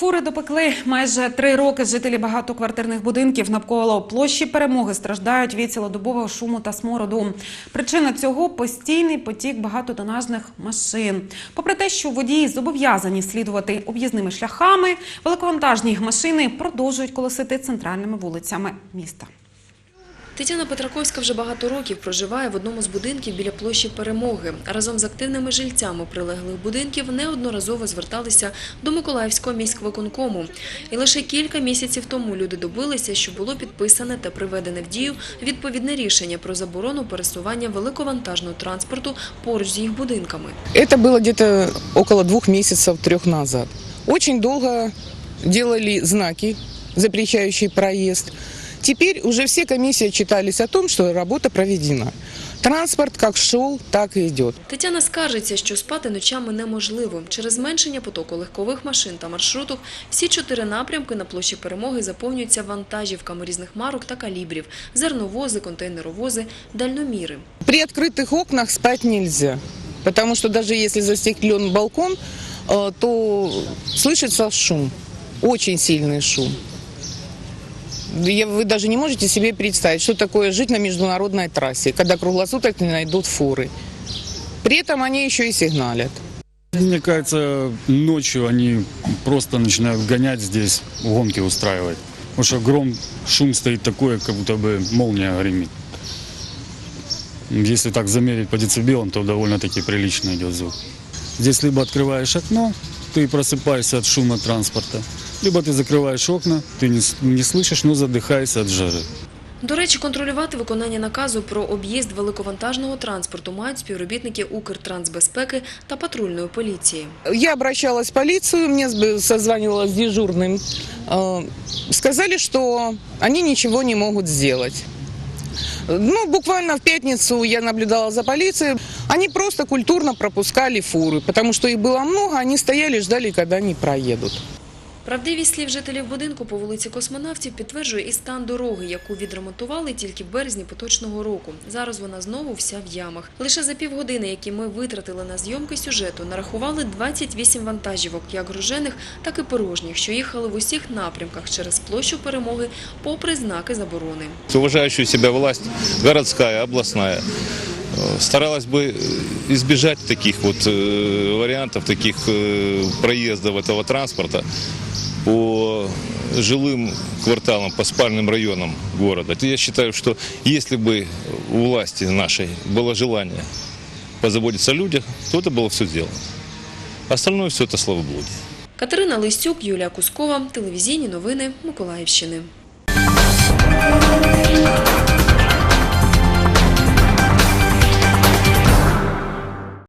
допекли. Майже три роки жителі багатоквартирних будинків навколо площі перемоги страждають від цілодобового шуму та смороду. Причина цього постійний потік багатотонажних машин. Попри те, що водії зобов'язані слідувати об'їзними шляхами, великовантажні машини продовжують колосити центральними вулицями міста. Тетяна Петраковська вже багато років проживає в одному з будинків біля площі Перемоги. Разом з активними жильцями прилеглих будинків неодноразово зверталися до Миколаївського міськвиконкому. І лише кілька місяців тому люди добилися, що було підписане та приведене в дію відповідне рішення про заборону пересування великовантажного транспорту поруч з їх будинками. Это было где-то около двух месяцев, трех назад. Очень долго делали знаки, запрещающие проезд. Теперь уже все комиссии отчитались о том, что работа проведена. Транспорт как шел, так и идет. Тетяна скаржиться, що спати ночами неможливо. Через зменшення потоку легкових машин та маршруток всі чотири напрямки на площі Перемоги заповнюються вантажівками різних марок та калібрів – зерновози, контейнеровози, дальноміри. При открытых окнах спать нельзя, потому что даже если застеклен балкон, э, то слышится шум, очень сильный шум. Вы даже не можете себе представить, что такое жить на международной трассе, когда круглосуточно найдут фуры. При этом они еще и сигналят. Мне кажется, ночью они просто начинают гонять здесь, гонки устраивать. Потому что гром, шум стоит такой, как будто бы молния гремит. Если так замерить по децибелам, то довольно-таки прилично идет звук. Здесь либо открываешь окно, ты просыпаешься от шума транспорта, либо ты закрываешь окна, ты не, с- не слышишь, но задыхаешься от жары. До речі, контролювати виконання наказу про об'їзд великовантажного транспорту мають співробітники Укртрансбезпеки та патрульної поліції. Я обращалась в полицию, мне сб- созванивала с дежурным. Э, Сказали, что они ничего не могут сделать. Ну, буквально в пятницу я наблюдала за полицией. Они просто культурно пропускали фуры, потому что их было много, они стояли, ждали, когда они проедут. Правдивість слів жителів будинку по вулиці Космонавтів підтверджує і стан дороги, яку відремонтували тільки в березні поточного року. Зараз вона знову вся в ямах. Лише за півгодини, які ми витратили на зйомки сюжету, нарахували 28 вантажівок, як гружених, так і порожніх, що їхали в усіх напрямках через площу перемоги, попри знаки заборони. Уважающая себя власть, городская, областная, э, старалась бы избежать таких вот э, вариантов, таких э, проездов этого транспорта по жилым кварталам, по спальным районам города. Я считаю, что если бы у власти нашей было желание позаботиться о людях, то это было все сделано. Остальное все это словоблудие. Катерина Листюк, Юлія Кускова, телевізійні новини Миколаївщини.